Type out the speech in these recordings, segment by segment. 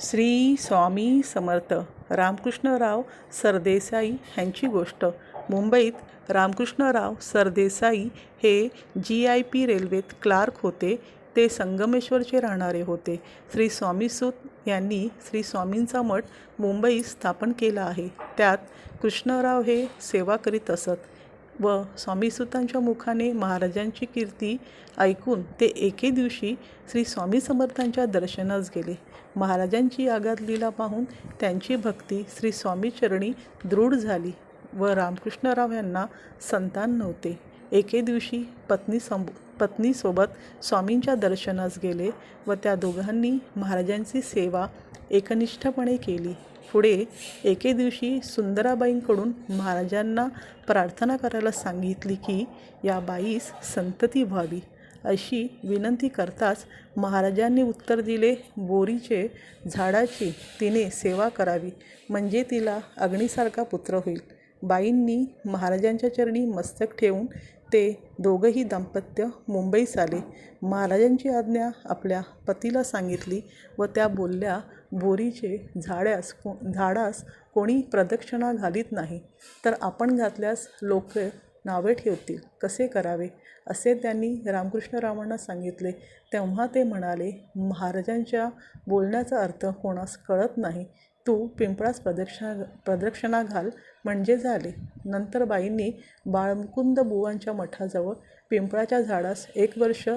श्री स्वामी समर्थ. रामकृष्णराव सरदेसाई ह्यांची गोष्ट. मुंबईत रामकृष्णराव सरदेसाई हे जी आय पी रेल्वेत क्लार्क होते. ते संगमेश्वरचे राहणारे होते. श्री स्वामीसूत यांनी श्री स्वामींचा मठ मुंबईत स्थापन केला आहे. त्यात कृष्णराव हे सेवा करीत असत. व स्वामीसुतांच्या मुखाने महाराजांची कीर्ती ऐकून ते एके दिवशी श्री स्वामी समर्थांच्या दर्शनास गेले. महाराजांची आगात लीला पाहून त्यांची भक्ती श्री स्वामीचरणी दृढ झाली व रामकृष्णराव यांना संतान नव्हते. एके दिवशी पत्नी संब पत्नीसोबत स्वामींच्या दर्शनास गेले व त्या दोघांनी महाराजांची सेवा एकनिष्ठपणे केली. पुढे एके दिवशी सुंदराबाईंकडून महाराजांना प्रार्थना करायला सांगितली की या बाईस संतती व्हावी. अशी विनंती करताच महाराजांनी उत्तर दिले बोरीचे झाडाची तिने सेवा करावी म्हणजे तिला अग्नीसारखा पुत्र होईल. बाईंनी महाराजांच्या चरणी मस्तक ठेवून ते दोघंही दाम्पत्य मुंबईस आले महाराजांची आज्ञा आपल्या पतीला सांगितली व त्या बोलल्या बोरीचे झाड्यास को झाडास कोणी प्रदक्षिणा घालीत नाही तर आपण घातल्यास लोक नावे ठेवतील. कसे करावे? असे त्यांनी रामकृष्णरावांना सांगितले. तेव्हा ते म्हणाले महाराजांच्या बोलण्याचा अर्थ कोणास कळत नाही. तू पिंपळास प्रदक्षिणा प्रदक्षिणा घाल. म्हणजे झाले. नंतर बाईंनी बाळमुकुंद बुवांच्या मठाजवळ पिंपळाच्या झाडास एक वर्ष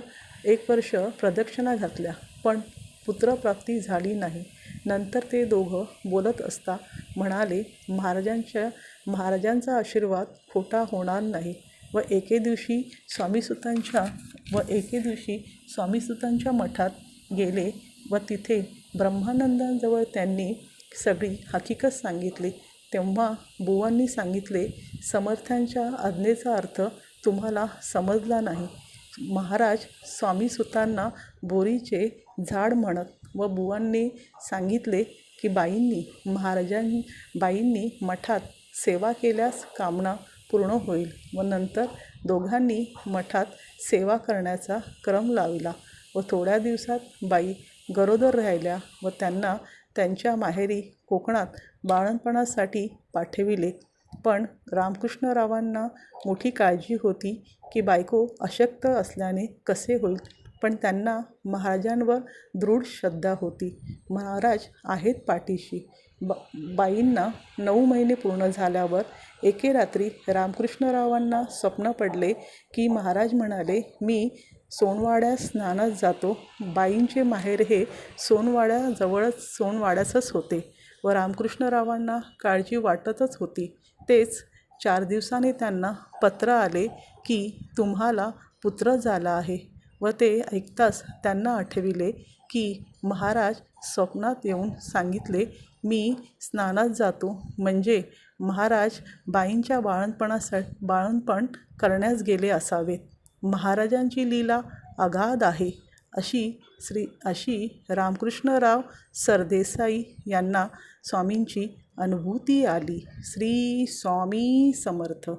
एक वर्ष प्रदक्षिणा घातल्या. पण पुत्रप्राप्ती झाली नाही. नंतर ते दोघं बोलत असता म्हणाले महाराजांच्या महाराजांचा आशीर्वाद खोटा होणार नाही. व एके दिवशी स्वामीसुतांच्या व एके दिवशी स्वामीसुतांच्या मठात गेले व तिथे ब्रह्मानंदांजवळ त्यांनी सगळी हकीकत सांगितली. तेव्हा बुवांनी सांगितले समर्थांच्या आज्ञेचा अर्थ तुम्हाला समजला नाही. महाराज स्वामीसुतांना बोरीचे झाड म्हणत व बुवांनी सांगितले की बाईंनी महाराजां बाईंनी मठात सेवा केल्यास कामना पूर्ण होईल व नंतर दोघांनी मठात सेवा करण्याचा क्रम लावला व थोड्या दिवसात बाई गरोदर राहिल्या व त्यांना त्यांच्या माहेरी कोकणात बाळणपणासाठी पाठविले. पण रामकृष्णरावांना मोठी काळजी होती की बायको अशक्त असल्याने कसे होईल? पण त्यांना महाराजांवर दृढ श्रद्धा होती. महाराज आहेत पाठीशी. ब बाईंना नऊ महिने पूर्ण झाल्यावर एके रात्री रामकृष्णरावांना स्वप्न पडले की महाराज म्हणाले मी सोनवाड्यास स्नानात जातो. बाईंचे माहेर हे सोनवाड्याजवळच सोनवाड्याचंच होते व रामकृष्णरावांना काळजी वाटतच होती. तेच चार दिवसांनी त्यांना पत्र आले की तुम्हाला पुत्र झाला आहे व ते ऐकताच त्यांना आठविले की महाराज स्वप्नात येऊन सांगितले मी स्नानात जातो. म्हणजे महाराज बाईंच्या बाळणपणासा बाळणपण करण्यास गेले असावेत. महाराजांची लीला अगाध आहे अशी श्री अशी रामकृष्णराव सरदेसाई यांना स्वामींची अनुभूती आली. श्री स्वामी समर्थ.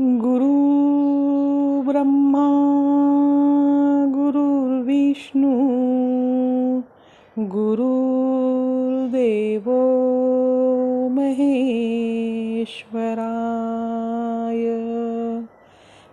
गुरु ब्रह्मा गुरुर्विष्णू गुरुर्देव महेश्वराय।